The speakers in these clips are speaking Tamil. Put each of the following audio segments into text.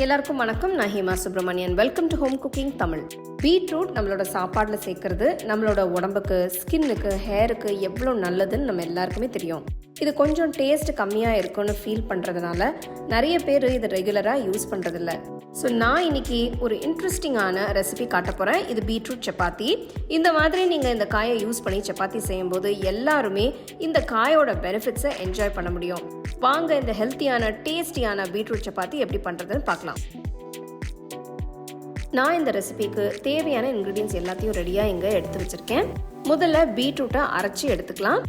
எல்லாருக்கும் வணக்கம். நான் Hema Subramanian welcome to home cooking Tamil. Beetroot நம்மளோட சாப்பாட்டில் சேர்க்கறது நம்மளோட உடம்புக்கு ஸ்கின்னுக்கு ஹேருக்கு எவ்வளோ நல்லதுன்னு நம்ம எல்லாருக்குமே தெரியும். இது கொஞ்சம் டேஸ்ட் கம்மியாக இருக்கும்னு ஃபீல் பண்ணுறதுனால நிறைய பேர் இதை ரெகுலராக யூஸ் பண்ணுறதில்ல ஸோ நான் இன்னைக்கு ஒரு இன்ட்ரெஸ்டிங்கான ரெசிபி காட்ட போகிறேன் இது பீட்ரூட் சப்பாத்தி. இந்த மாதிரி நீங்கள் இந்த காயை யூஸ் பண்ணி சப்பாத்தி செய்யும்போது எல்லாருமே இந்த காயோட பெனிஃபிட்ஸை என்ஜாய் பண்ண முடியும். வாங்க இந்த ஹெல்த்தியான டேஸ்டியான பீட்ரூட் சப்பாத்தி எப்படி பண்ணுறதுன்னு பார்க்கலாம். நான் இந்த ரெசிபிக்கு தேவையான இன்க்ரீடியன்ஸ் எல்லாத்தையும் ரெடியாக இங்கே எடுத்து வச்சுருக்கேன். முதல்ல பீட்ரூட்டை அரைச்சி எடுத்துக்கலாம்.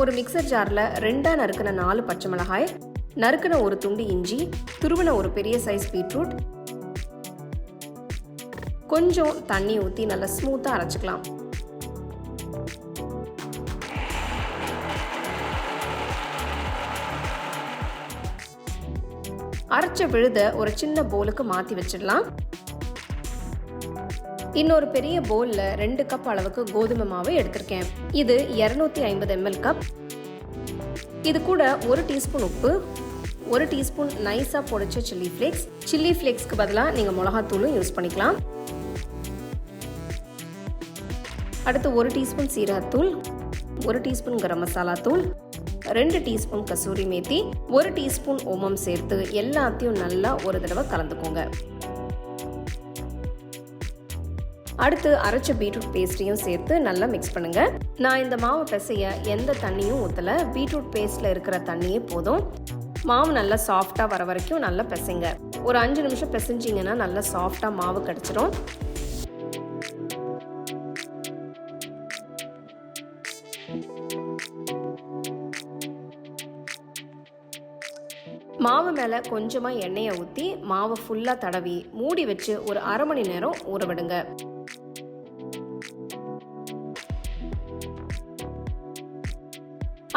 ஒரு மிக்சர் ஜாரில் ரெண்டாக நறுக்கின நாலு பச்சை மிளகாய் நறுக்கின ஒரு துண்டு இஞ்சி துருவின ஒரு பெரிய சைஸ் பீட்ரூட் கொஞ்சம் தண்ணி ஊற்றி நல்லா ஸ்மூத்தாக அரைச்சிக்கலாம். அரைச்ச விழுத ஒரு சின்ன போலுக்கு மாற்றி வச்சிடலாம். இன்னொரு பெரிய போலில் ரெண்டு கப் அளவுக்கு கோதுமை மாவு எடுத்திருக்கேன். இது இரநூத்தி ஐம்பது எம்எல் கப் இது கூட ஒரு டீஸ்பூன் உப்பு ஒரு டீஸ்பூன் நைஸாக பொடிச்ச சில்லி ஃப்ளேக்ஸ் சில்லி ஃப்ளேக்ஸ்க்கு பதிலாக நீங்கள் மிளகாத்தூளும் யூஸ் பண்ணிக்கலாம். அடுத்து ஒரு டீஸ்பூன் சீரகத்தூள் ஒரு டீஸ்பூன் கரம் மசாலா தூள் ரெண்டு டீஸ்பூன் கசூரி மேத்தி ஒரு டீஸ்பூன் ஓமம் சேர்த்து எல்லாத்தையும் நல்லா ஒரு தடவை கலந்துக்கோங்க. அடுத்து அரைச்ச பீட்ரூட் பேஸ்ட்டையும் சேர்த்து நல்லா மிக்ஸ் பண்ணுங்க. நான் இந்த மாவு பிசைய எந்த தண்ணியும் ஊற்றல பீட்ரூட் பேஸ்ட்ல இருக்கிற தண்ணியே போதும். மாவு நல்லா சாஃப்டாக வர வரைக்கும் நல்லா பிசைங்க. ஒரு அஞ்சு நிமிஷம் பிசைஞ்சிங்கன்னா நல்லா சாஃப்டாக மாவு கிடச்சிரும். மாவு மேலே கொஞ்சமாக எண்ணெயை ஊற்றி மாவை ஃபுல்லாக தடவி மூடி வச்சு ஒரு அரை மணி நேரம் ஊற விடுங்க.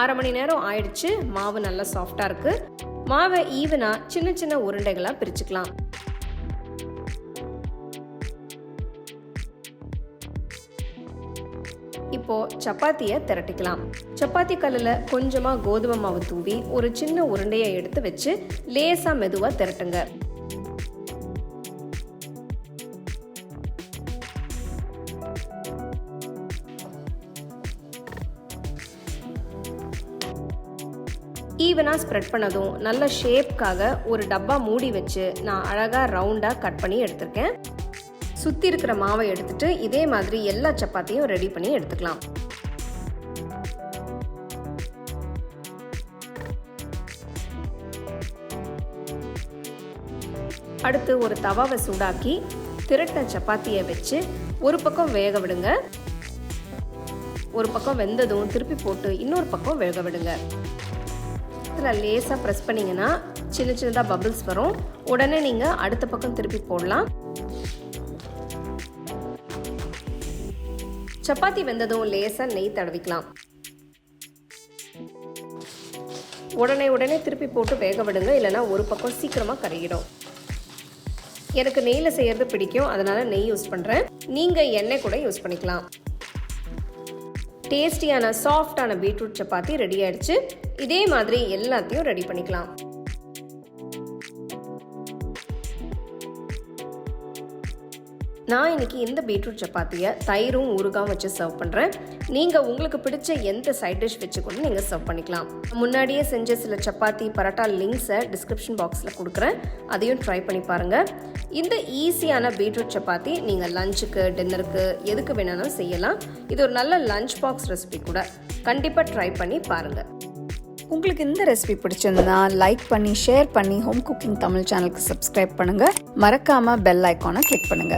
அரை மணி நேரம் ஆயிடுச்சு மாவு நல்லா சாஃப்டாக இருக்கு. மாவை ஈவனாக சின்ன சின்ன உருண்டைகளாக பிரிச்சுக்கலாம். இப்போ சப்பாத்தியை திரட்டிக்கலாம். சப்பாத்தி கல்லில் கொஞ்சமாக கோதுமை மாவு தூவி ஒரு சின்ன உருண்டையை எடுத்து வச்சு லேசாக மெதுவாக திரட்டுங்க. ஈவனாக ஸ்ப்ரெட் பண்ணதும் நல்ல ஷேப்க்காக ஒரு டப்பா மூடி வச்சு நான் அழகாக ரவுண்டாக கட் பண்ணி எடுத்திருக்கேன். சுற்றி இருக்கிற மாவை எடுத்துட்டு இதே மாதிரி எல்லா சப்பாத்தியும் ரெடி பண்ணி எடுத்துக்கலாம். அடுத்து ஒரு தவாவை சூடாக்கி திரட்டின சப்பாத்தியை வச்சு ஒரு பக்கம் வேக விடுங்க. ஒரு பக்கம் வெந்ததும் திருப்பி போட்டு இன்னொரு பக்கம் வேக விடுங்க. இதில் லேசாக ப்ரெஸ் பண்ணிங்கன்னா சின்ன சின்னதாக பபிள்ஸ் வரும். உடனே நீங்கள் அடுத்த பக்கம் திருப்பி போடலாம். சப்பாத்தி வெந்ததும் லேசாக நெய் தடவிக்கலாம். உடனே உடனே திருப்பி போட்டு வேக விடுங்க இல்லைனா ஒரு பக்கம் சீக்கிரமாக கரையிடும் எனக்கு நெய்யில் செய்கிறது பிடிக்கும் அதனால் நெய் யூஸ் பண்ணுறேன் நீங்கள் எண்ணெய் கூட யூஸ் பண்ணிக்கலாம். டேஸ்டியான சாஃப்டான பீட்ரூட் சப்பாத்தி ரெடி ஆயிடுச்சு. இதே மாதிரி எல்லாத்தையும் ரெடி பண்ணிக்கலாம். நான் இன்னைக்கு இந்த பீட்ரூட் சப்பாத்தியை தயிரும் ஊறுகாயும் வச்சு சர்வ் பண்ணுறேன் நீங்கள் உங்களுக்கு பிடிச்ச எந்த சைட் டிஷ் வச்சு கூட நீங்கள் சர்வ் பண்ணிக்கலாம். முன்னாடியே செஞ்ச சில சப்பாத்தி பரோட்டா லிங்க்ஸை டிஸ்கிரிப்ஷன் பாக்ஸில் கொடுக்குறேன். அதையும் ட்ரை பண்ணி பாருங்கள் இந்த ஈஸியான பீட்ரூட் சப்பாத்தி நீங்கள் லஞ்சுக்கு டின்னருக்கு எதுக்கு வேணாலும் செய்யலாம். இது ஒரு நல்ல லஞ்ச் பாக்ஸ் ரெசிபி கூட. கண்டிப்பாக ட்ரை பண்ணி பாருங்கள் உங்களுக்கு இந்த ரெசிபி பிடிச்சிருந்தா லைக் பண்ணி ஷேர் பண்ணி ஹோம் குக்கிங் தமிழ் சேனலுக்கு சப்ஸ்கிரைப் பண்ணுங்க. மறக்காம பெல் ஐக்கானை கிளிக் பண்ணுங்க.